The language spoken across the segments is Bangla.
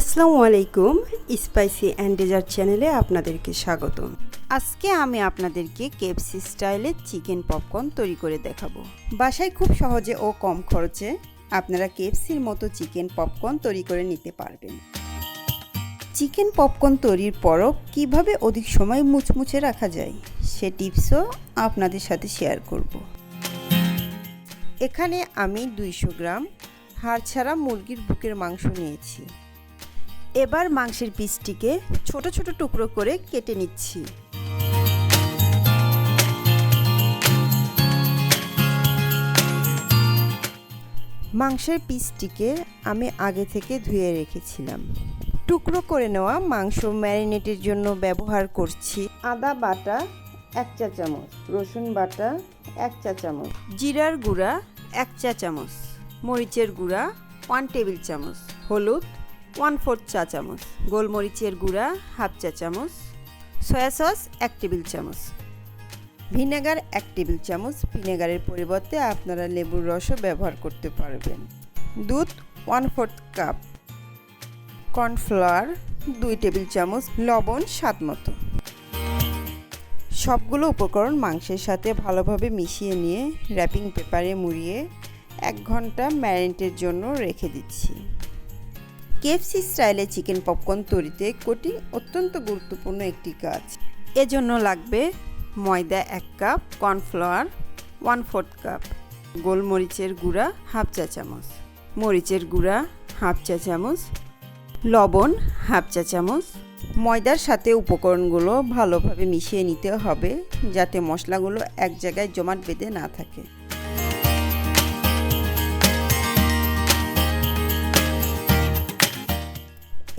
আসসালামু আলাইকুম, স্পাইসি অ্যান্ড ডেজার্ট চ্যানেলে আপনাদেরকে স্বাগতম আজকে আমি আপনাদেরকে কেএফসি স্টাইলে চিকেন পপকর্ন তৈরি করে দেখাবো। বাসায় খুব সহজে ও কম খরচে আপনারা কেএফসির মতো চিকেন পপকর্ন তৈরি করে নিতে পারবেন। চিকেন পপকর্ন তৈরির পরও কীভাবে অধিক সময় মুচমুচে রাখা যায়, সে টিপসও আপনাদের সাথে শেয়ার করব। এখানে আমি দুইশো গ্রাম হাড় ছাড়া মুরগির বুকের মাংস নিয়েছি। এবার মাংসের পিসটিকে ছোট ছোট টুকরো করে কেটে নিচ্ছি। মাংসের পিসটিকে আমি আগে থেকে ধুয়ে রেখেছিলাম। টুকরো করে নেওয়া মাংস ম্যারিনেটের জন্য ব্যবহার করছি আদা বাটা এক চা চামচ, রসুন বাটা এক চা চামচ, জিরার গুঁড়া এক চা চামচ, মরিচের গুঁড়া ওয়ান টেবিল চামচ, হলুদ ওয়ান ফোর্থ চা চামচ, গোলমরিচের গুঁড়া হাফ চা চামচ, সয়া সস এক টেবিল চামচ, ভিনেগার এক টেবিল চামচ। ভিনেগারের পরিবর্তে আপনারা লেবুর রসও ব্যবহার করতে পারবেন। দুধ ওয়ান ফোর্থ কাপ। কর্নফ্লাওয়ার দুই টেবিল চামচ, লবণ স্বাদ মতো। সবগুলো উপকরণ মাংসের সাথে ভালোভাবে মিশিয়ে নিয়ে র্যাপিং পেপারে মুড়িয়ে এক ঘণ্টা ম্যারিনেটের জন্য রেখে দিচ্ছি। কেএফসি স্টাইলে চিকেন পপকর্ন তৈরিতে কোটিং অত্যন্ত গুরুত্বপূর্ণ একটি কাজ। এজন্য লাগবে ময়দা এক cup, cornflour one fourth cup, গোলমরিচের গুঁড়া হাফ চা চামচ, মরিচের গুঁড়া হাফ চা চামচ, লবণ হাফ চা চামচ। ময়দার সাথে উপকরণগুলো ভালোভাবে মিশিয়ে নিতে হবে যাতে মশলাগুলো এক জায়গায় জমাট বেঁধে না থাকে।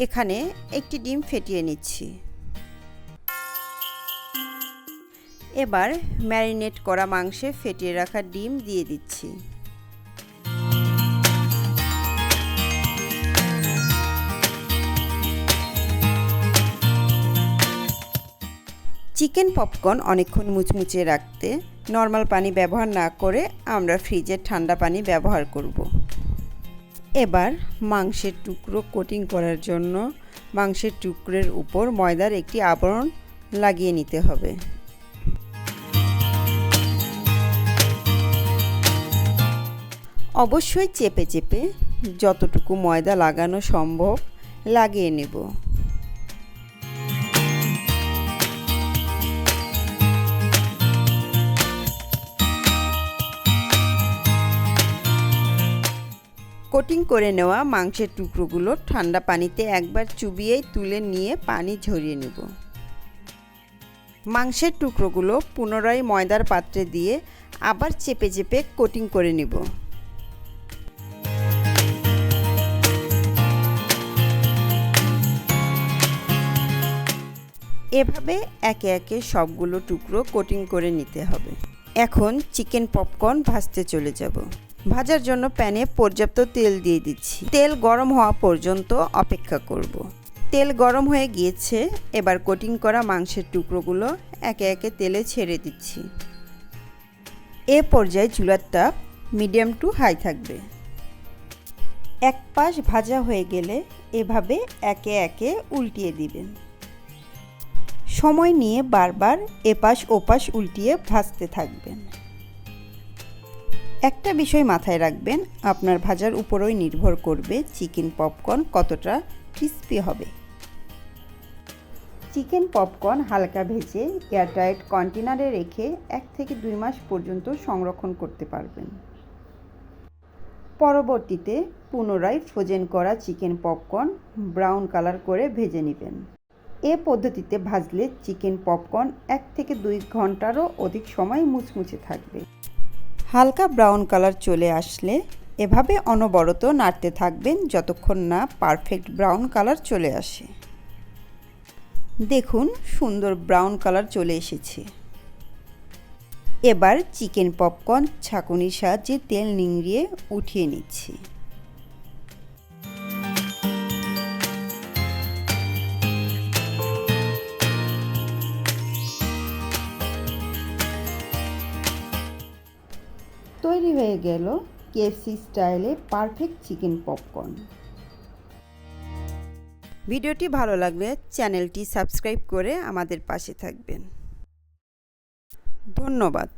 এখানে একটি ডিম ফেটিয়ে নিচ্ছি। এবার ম্যারিনেট করা মাংসে ফেটিয়ে রাখা ডিম দিয়ে দিচ্ছি। চিকেন পপকর্ন অনেকক্ষণ মুচমুচে রাখতে নর্মাল পানি ব্যবহার না করে আমরা ফ্রিজের ঠান্ডা পানি ব্যবহার করব। এবার মাংসের টুকরো কোটিং করার জন্য মাংসের টুকরের উপর ময়দার একটি আবরণ লাগিয়ে নিতে হবে। অবশ্যই চেপে চেপে যতটুকু ময়দা লাগানো সম্ভব লাগিয়ে নেব। কোটিং করে নেওয়া মাংসের টুকরোগুলো ঠান্ডা পানিতে একবার চুবিয়েই তুলে নিয়ে পানি ঝরিয়ে নেব। মাংসের টুকরোগুলো পুনরায় ময়দার পাত্রে দিয়ে আবার চেপে চেপে কোটিং করে নেব। এভাবে একে একে সবগুলো টুকরো কোটিং করে নিতে হবে। এখন চিকেন পপকর্ন ভাজতে চলে যাব। ভাজার জন্য প্যানে পর্যাপ্ত তেল দিয়ে দিচ্ছি। তেল গরম হওয়া পর্যন্ত অপেক্ষা করব। তেল গরম হয়ে গিয়েছে, এবার কোটিং করা মাংসের টুকরোগুলো একে একে তেলে ছেড়ে দিচ্ছি। এ পর্যায়ে চুলার তাপ মিডিয়াম টু হাই থাকবে। এক পাশ ভাজা হয়ে গেলে এভাবে একে একে উল্টিয়ে দিবেন। সময় নিয়ে বারবার এপাশ ওপাশ উল্টিয়ে ভাজতে থাকবেন। একটা বিষয় মাথায় রাখবেন, আপনার ভাজার উপরই নির্ভর করবে চিকেন পপকর্ন কতটা ক্রিস্পি হবে। চিকেন পপকর্ন হালকা ভেজে এয়ারটাইট কন্টেনারে রেখে এক থেকে দুই মাস পর্যন্ত সংরক্ষণ করতে পারবেন। পরবর্তীতে পুনরায় ফ্রোজেন করা চিকেন পপকর্ন ব্রাউন কালার করে ভেজে নেবেন। এ পদ্ধতিতে ভাজলে চিকেন পপকর্ন এক থেকে দুই ঘন্টারও অধিক সময় মুচমুচে থাকবে। হালকা ব্রাউন কালার চলে আসলে এভাবে অনবরত নাড়তে থাকবেন যতক্ষণ না পারফেক্ট ব্রাউন কালার চলে আসে। দেখুন, সুন্দর ব্রাউন কালার চলে এসেছে। এবার চিকেন পপকর্ন ছাঁকুনির সাহায্যে তেল নিংড়িয়ে উঠিয়ে নিচ্ছি। হয়ে গেল কেএফসি স্টাইলে পারফেক্ট চিকেন পপকর্ন। ভিডিওটি ভালো লাগলে চ্যানেলটি সাবস্ক্রাইব করে আমাদের পাশে থাকবেন। ধন্যবাদ।